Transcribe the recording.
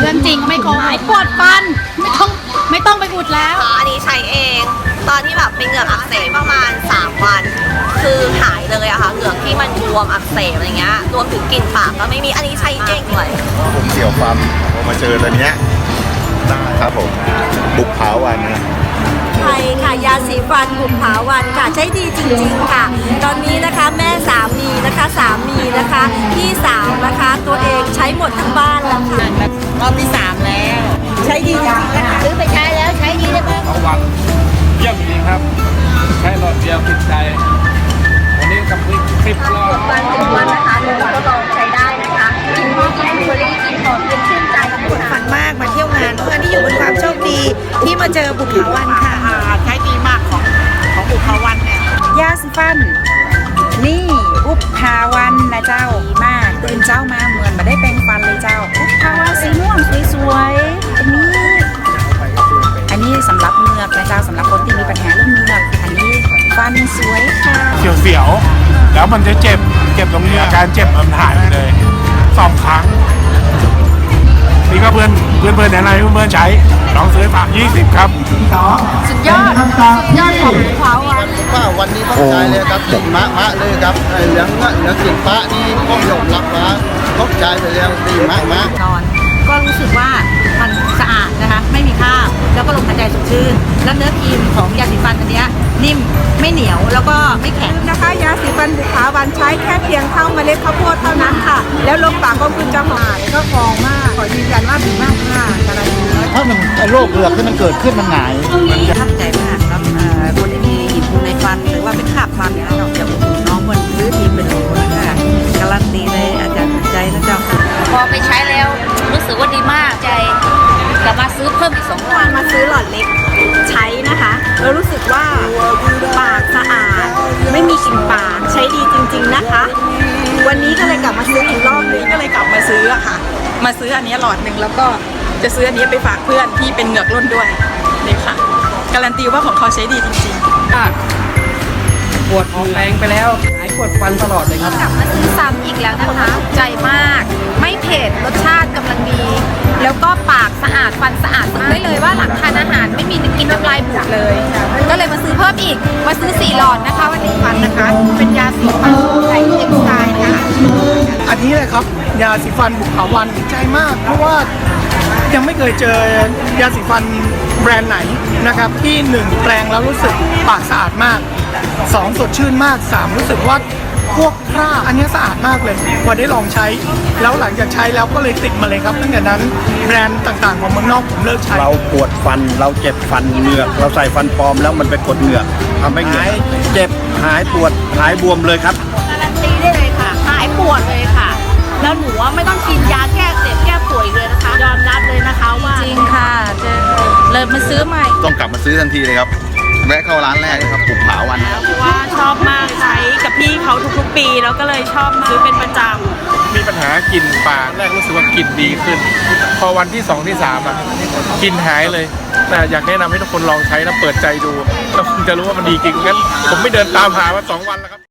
เรื่องจริงไม่โกหกหายปวดฟันไม่ต้องไม่ต้องไปอุดแล้ว อันนี้ใช้เอง ตอนที่แบบเป็นเหงือกอักเสบประมาณ 3 วัน คือหายเลยอะค่ะเหงือกที่มันบวมอักเสบอะไรเงี้ยรวมถึงกลิ่นปากก็ไม่มีอันนี้ใช้เองเลยผมเสียวฟันพอมาเจอตัวเนี้ยได้ครับผมบุกเผาวันนะไทยค่ะยาสีฟันบุกผาวันค่ะใช้ดีจริง ๆ ค่ะ ตอนนี้นะคะแม่สามีนะคะสามีนะคะพี่สาวนะคะ สิบรอบวันสิบวันนะคะหนูก็ลองใช้ได้นะคะ กินหอมแอนเบอรี่กินหอมเย็นชื่นใจทั้งหมดฝันมากมาเที่ยวงานเพื่อนที่อยู่บนความโชคดีที่มาเจอบุกเขาวันค่ะใช้ดีมากของของบุกเขาวันเนี่ยยาสีฟัน นี่อุบพาวันนะเจ้าดีมากตื่นเจ้ามาเหมือนมาได้แปรงฟันเลยเจ้า อุบพาวันสีม่วงสวยๆอันนี้อันนี้สำหรับเหงือกนะเจ้าสำหรับคนที่มีปัญหาเรื่องเหงือกอันนี้ฟันสวยค่ะเสียวๆ แล้วมันจะเจ็บเจ็บตรงนี้อาการเจ็บมันหายไปเลยสองครั้งนี่ก็เพื่อนเพื่อนเพื่อนแนะนำให้เพื่อนๆใช้ลองซื้อฝาก20 ครับ สุดยอด สุดยอดของภูเขาอะว่าวันนี้ต้องใจเลยครับติดมะมะเลยครับไอ้เหลืองอะเหลืองกินปะนี่ต้องยอมรับว่าต้องใจไปแล้วดีมะมะ ชื่น แล้วเนื้อครีมของยาสีฟันอันเนี้ยนิ่มไม่เหนียวแล้วก็ไม่แข็งนะคะ ยาสีฟันบุกขาวันใช้แค่เพียงเท่าเมล็ดข้าวโพดเท่านั้นค่ะ แล้วลมปากก็คุณจะหายก็ฟองมาก ขอยืนยันว่าถึงมากค่ะการันตีถ้ามันไอ้โรคเหลือกที่มันเกิดขึ้นมันหงายประทับใจมากครับเอ่อคนที่มีหินในฟันหรือว่าเป็นขาบฟันเนี่ยเราจะอุดหนุนน้องมันซื้อทีเป็นโหลนะคะการันตีเลยอาจารย์ถูกใจนะเจ้าพอไปใช้แล้วรู้สึกว่าดีมากใจ กลับมาซื้อเพิ่มอีกสองเมื่อวานมาซื้อหลอดเล็กใช้นะคะแล้วรู้สึกว่าปากสะอาด ไม่มีกลิ่นปากใช้ดีจริง ๆนะคะ วันนี้ก็เลยกลับมาซื้ออีกรอบนึงก็เลยกลับมาซื้ออะค่ะ มาซื้ออันนี้หลอดหนึ่งแล้วก็จะซื้ออันนี้ไปฝากเพื่อนที่เป็นเหงือกร่นด้วยนี่ค่ะ การันตีว่าของเขาใช้ดีจริงๆปวดออกแรงไปแล้วหายปวดฟันตลอดเลยครับกลับมาซื้อซ้ำอีกแล้วนะคะถูกใจมาก ไม่เผ็ดรสชาติกำลังดี แล้วก็ปากสะอาด ฟันสะอาดบอกได้เลยว่าหลังทานอาหารไม่มีกินน้ำลายบูดเลย ก็เลยมาซื้อเพิ่มอีก มาซื้อสี่หลอดนะคะ วันนี้ฟันนะคะ เป็นยาสีฟันไทยเอ็กซ์ไซนะคะอันนี้เลยครับยาสีฟันบุกขาวันดีใจมาก เพราะว่ายังไม่เคยเจอยาสีฟันแบรนด์ไหนนะครับที่หนึ่งแปลงแล้วรู้สึกปากสะอาดมากสองสดชื่นมากสามรู้สึกว่า พวกคราอันนี้สะอาดมากเลยพอได้ลองใช้ แล้วหลังจากใช้แล้วก็เลยติดมาเลยครับ ตั้งแต่นั้นแบรนด์ต่างๆของเมืองนอกผมเลิกใช้ เราปวดฟันเราเจ็บฟันเหงือกเราใส่ฟันปลอมแล้วมันไปกดเหงือกทำให้เหงือกเจ็บหายปวดหายบวมเลยครับ การันตีได้เลยค่ะ หายปวดเลยค่ะ แล้วหนูว่าไม่ต้องกินยาแก้เจ็บแก้ป่วยเลยนะคะ ยอมรับเลยนะคะว่า จริงค่ะเจอเลยมาซื้อใหม่ ต้องกลับมาซื้อทันทีเลยครับ แวะเข้าร้านแรกนะครับบุกเผาวันนะครับเพราะว่าชอบมากใช้กับพี่เขาทุกๆปี แล้วก็เลยชอบซื้อเป็นประจำมีปัญหากลิ่นปากแรกรู้สึกว่ากลิ่นดีขึ้น พอวันที่สองที่สามอะกลิ่นหายเลยแต่อยากแนะนำให้ทุกคนลองใช้นะเปิดใจดูแล้วคุณจะรู้ว่ามันดีจริงงั้นผมไม่เดินตามหามาสองวันแล้วครับ